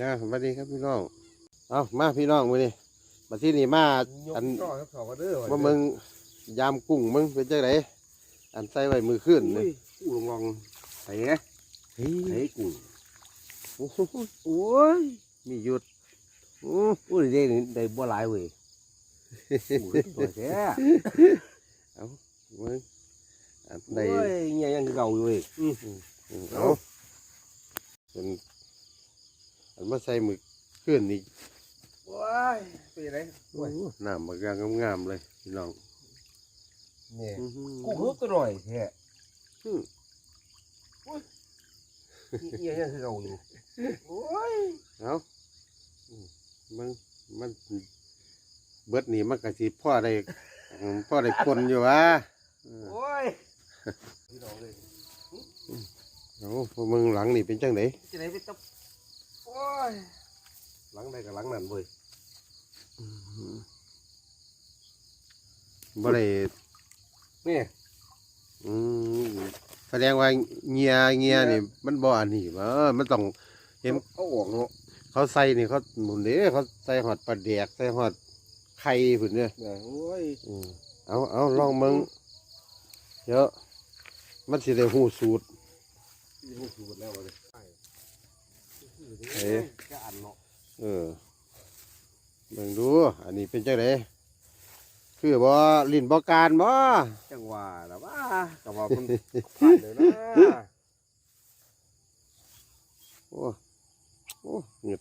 นะสวัสดีครับพี่น้อง เอามาพี่น้องมือนี่มาที่นี่มาอันก็ครับสองกันเด้อว่ามึงยามกุ้งมึงเป็นจังไดอันใส่ไว้มือขึ้นอุ้นี่ยกูลองลองใส่ไงเฮ้ยใส่กุ้งโอ้โหโอ้ยมีหยุดอู้อุ้ยได้นี่ได้บ่หลายเว้ยกุ้งตัวแท้มึงอันใดโอ้ยเงี้ยยังคือเก่าอยู่เว้ยอืมอืมเอาเป็น อันมาใส่มือขึ้นนี่โอ้ยเป็นไงโอ้น้ำมันกางงามๆเลยพี่น้องเนี่ยอื้อหือกุ้งเพิ่มตัวหน่อยแท้อืมเงี้ยยังคือเก่าอยู่โอ้ยเอาอืมมันมันเบิดนี่มันก็สิพ่อได้อืมพ่อได้คนอยู่วะเออ โอ้ยพี่น้องเลยเอาพวกมึงหลังนี่เป็นจังไดจะไหนไปตับโอ้ ยหลังใดกับหลังนั่นเว้ยบ่ได้นี่อืมแสดงว่าเงียเงียนี่ มันบ่อันนี้บ่มันต้องเห็นเอาออกเนาะเขาใส่นี่เขาหมุนเด้เขาใส่หอดปลาแดกใส่หอดไข่พุ่นเนี่ยเนี่ยโอ้ยอืมเอาเอาลองมึงเยอะมันสิได้หูสูตรที่หูสูดแล้วเลย เอ๊ะจะอันเนาะเออเบิ่งดู อันนี้เป็นจังไดคือบ่ลิ้นบ่การบ่จังหวะนะว่ากับว่ามันผ่านเลยนะโอ้โอ้เงึด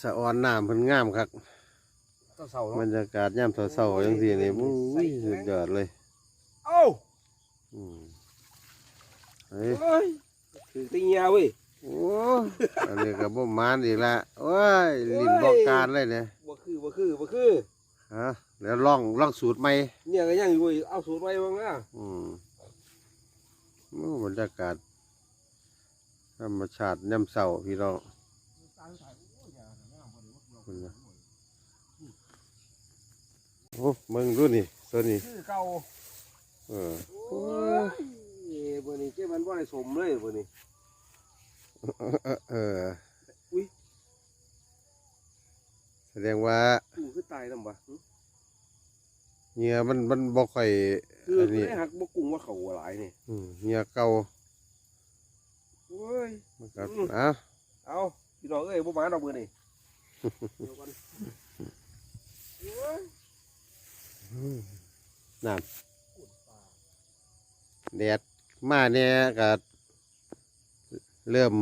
สะออนน้ำเพิ่นงามคักต้องเสาบรเนาะรยากาศยามเช้าๆจังซี่นี่มุ้ยสุดยอดเลยเอ้าอืมเฮ้ยเฮ้ยถือตีเงียเว้ย โอ้อันนี้ก็บ่มานอีกละโอ้ยลิ้นบ่การเลยเนี่ยบ่คือบ่คือบ่คือฮะแล้วลองลองสูตรใหม่เนี่ยก็ยังอยู่เว้ยเอาสูตรไว้บ้างนะอืมโอ้บรรยากาศธรรมชาติย่ำเสาพี่น้องคุณนะโอ้มึงดูนี่ตัวนี้คือเก่าเออโอ้ยเบอร์นี้เจ้ามันบ่ได้สมเลยเบอร์นี้ เออเอออุ๊ยแสดงว่ากูคือตายนำบ่เหงื่อมันมันบ่ค่อยคืออันนี้ได้หักบ่กุ้งว่าเขาหลายนี่อืมเหงื่อเก่าโอ้ยมันก็อืมอะเอาพี่น้องเอ้ยบ่มาดอกเบอร์นี้เดี๋ยวก่อนโอ้ยนั่นแดดมาเนี่ยก็ เริ่ม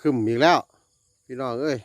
ขึ้นอีกแล้ว พี่น้องเอ้ย